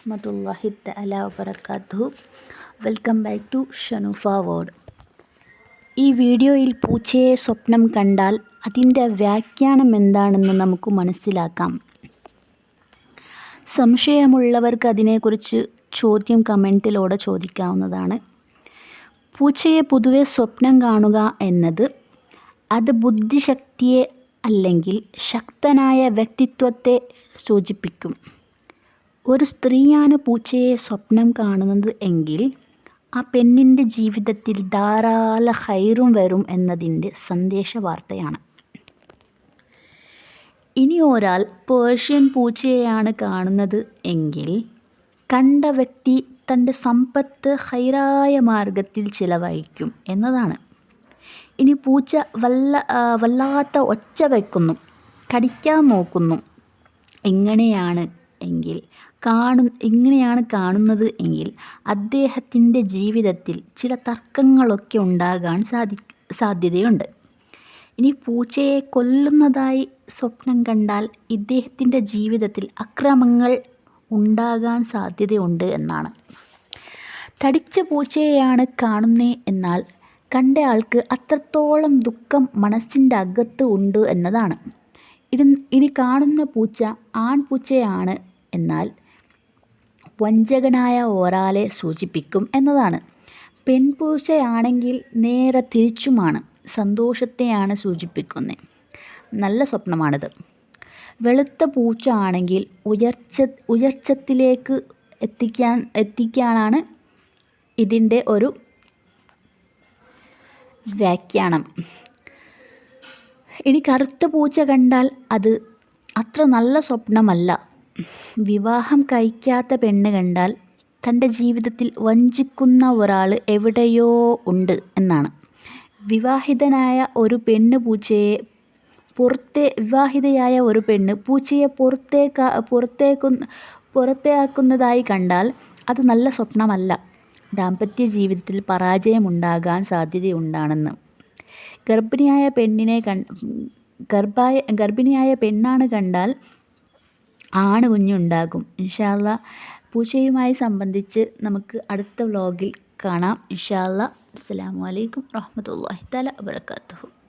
വറഹമത്തല്ലാഹി തല വബർക്കാത്തു welcome back to Shanufa word. ഈ വീഡിയോയിൽ പൂച്ചയെ സ്വപ്നം കണ്ടാൽ അതിന്റെ വ്യാഖ്യാനം എന്താണെന്ന് നമുക്ക് മനസ്സിലാക്കാം. സംശയമുള്ളവർക്ക് അതിനെക്കുറിച്ച് ചോദ്യം കമന്റിലൂടെ ചോദിക്കാവുന്നതാണ്. പൂച്ചയെ പൊതുവെ സ്വപ്നം കാണുക എന്നത് അത് ബുദ്ധിശക്തിയെ അല്ലെങ്കിൽ ശക്തനായ വ്യക്തിത്വത്തെ സൂചിപ്പിക്കും. ഒരു സ്ത്രീയാണ് പൂച്ചയെ സ്വപ്നം കാണുന്നത് എങ്കിൽ ആ പെണ്ണിന്റെ ജീവിതത്തിൽ ധാരാളം ഹൈറും വരും എന്നതിന്റെ സന്ദേശ വാർത്തയാണ് ഇനി ഒരാൾ പേർഷ്യൻ പൂച്ചയെയാണ് കാണുന്നത് എങ്കിൽ കണ്ട വ്യക്തി തന്റെ സമ്പത്ത് ഹൈറായ മാർഗത്തിൽ ചിലവഴിക്കും എന്നതാണ്. ഇനി പൂച്ച വല്ല വല്ലാത്ത ഒച്ച വയ്ക്കുന്നു കടിക്കാൻ നോക്കുന്നു. ഇങ്ങനെയാണ് എങ്കിൽ കാണു ഇങ്ങനെയാണ് കാണുന്നത് എങ്കിൽ അദ്ദേഹത്തിന്റെ ജീവിതത്തിൽ ചില തർക്കങ്ങളൊക്കെ ഉണ്ടാകാൻ സാധി സാധ്യതയുണ്ട്. ഇനി പൂച്ചയെ കൊല്ലുന്നതായി സ്വപ്നം കണ്ടാൽ ഇദ്ദേഹത്തിന്റെ ജീവിതത്തിൽ അക്രമങ്ങൾ ഉണ്ടാകാൻ സാധ്യതയുണ്ട് എന്നാണ്. തടിച്ച പൂച്ചയെയാണ് കാണുന്നേ എന്നാൽ കണ്ടയാൾക്ക് അത്രത്തോളം ദുഃഖം മനസ്സിന്റെ അകത്ത് ഉണ്ട് എന്നതാണ്. ഇനി കാണുന്ന പൂച്ച ആൺപൂച്ചയാണ് എന്നാൽ വഞ്ചകനായ ഒരാളെ സൂചിപ്പിക്കും എന്നതാണ്. പെൺപൂശയാണെങ്കിൽ നേരെ തിരിച്ചുമാണ് സന്തോഷത്തെയാണ് സൂചിപ്പിക്കുന്നത് നല്ല സ്വപ്നമാണിത്. വെളുത്ത പൂച്ച ആണെങ്കിൽ ഉയർച്ച ഉയർച്ചത്തിലേക്ക് എത്തിക്കാൻ എത്തിക്കാനാണ് ഇതിന്റെ ഒരു വ്യാഖ്യാനം. ഇനി കറുത്ത പൂച്ച കണ്ടാൽ അത് അത്ര നല്ല സ്വപ്നമല്ല. വിവാഹം കഴിക്കാത്ത പെണ്ണ് കണ്ടാൽ തന്റെ ജീവിതത്തിൽ വഞ്ചിക്കുന്ന ഒരാൾ എവിടെയോ ഉണ്ട് എന്നാണ്. വിവാഹിതനായ ഒരു പെണ്ണ് പൂച്ചയെ പുറത്തെ വിവാഹിതയായ ഒരു പെണ്ണ് പൂച്ചയെ പുറത്തേക്ക് പുറത്തേക്കു പുറത്തേക്കുന്നതായി കണ്ടാൽ അത് നല്ല സ്വപ്നമല്ല. ദാമ്പത്യ ജീവിതത്തിൽ പരാജയമുണ്ടാകാൻ സാധ്യതയുണ്ടാണെന്ന്. ഗർഭിണിയായ പെണ്ണിനെ കൺ ഗർഭായ ഗർഭിണിയായ പെണ്ണാണ് കണ്ടാൽ ആണ് കുഞ്ഞുണ്ടാകും ഇൻഷാല്ല പൂച്ചയുമായി സംബന്ധിച്ച് നമുക്ക് അടുത്ത വ്ലോഗിൽ കാണാം. ഇൻഷാല്ല അസ്സാം വലൈക്കും വാഹമത്തല്ലാഹി തല വാബർക്കാത്തു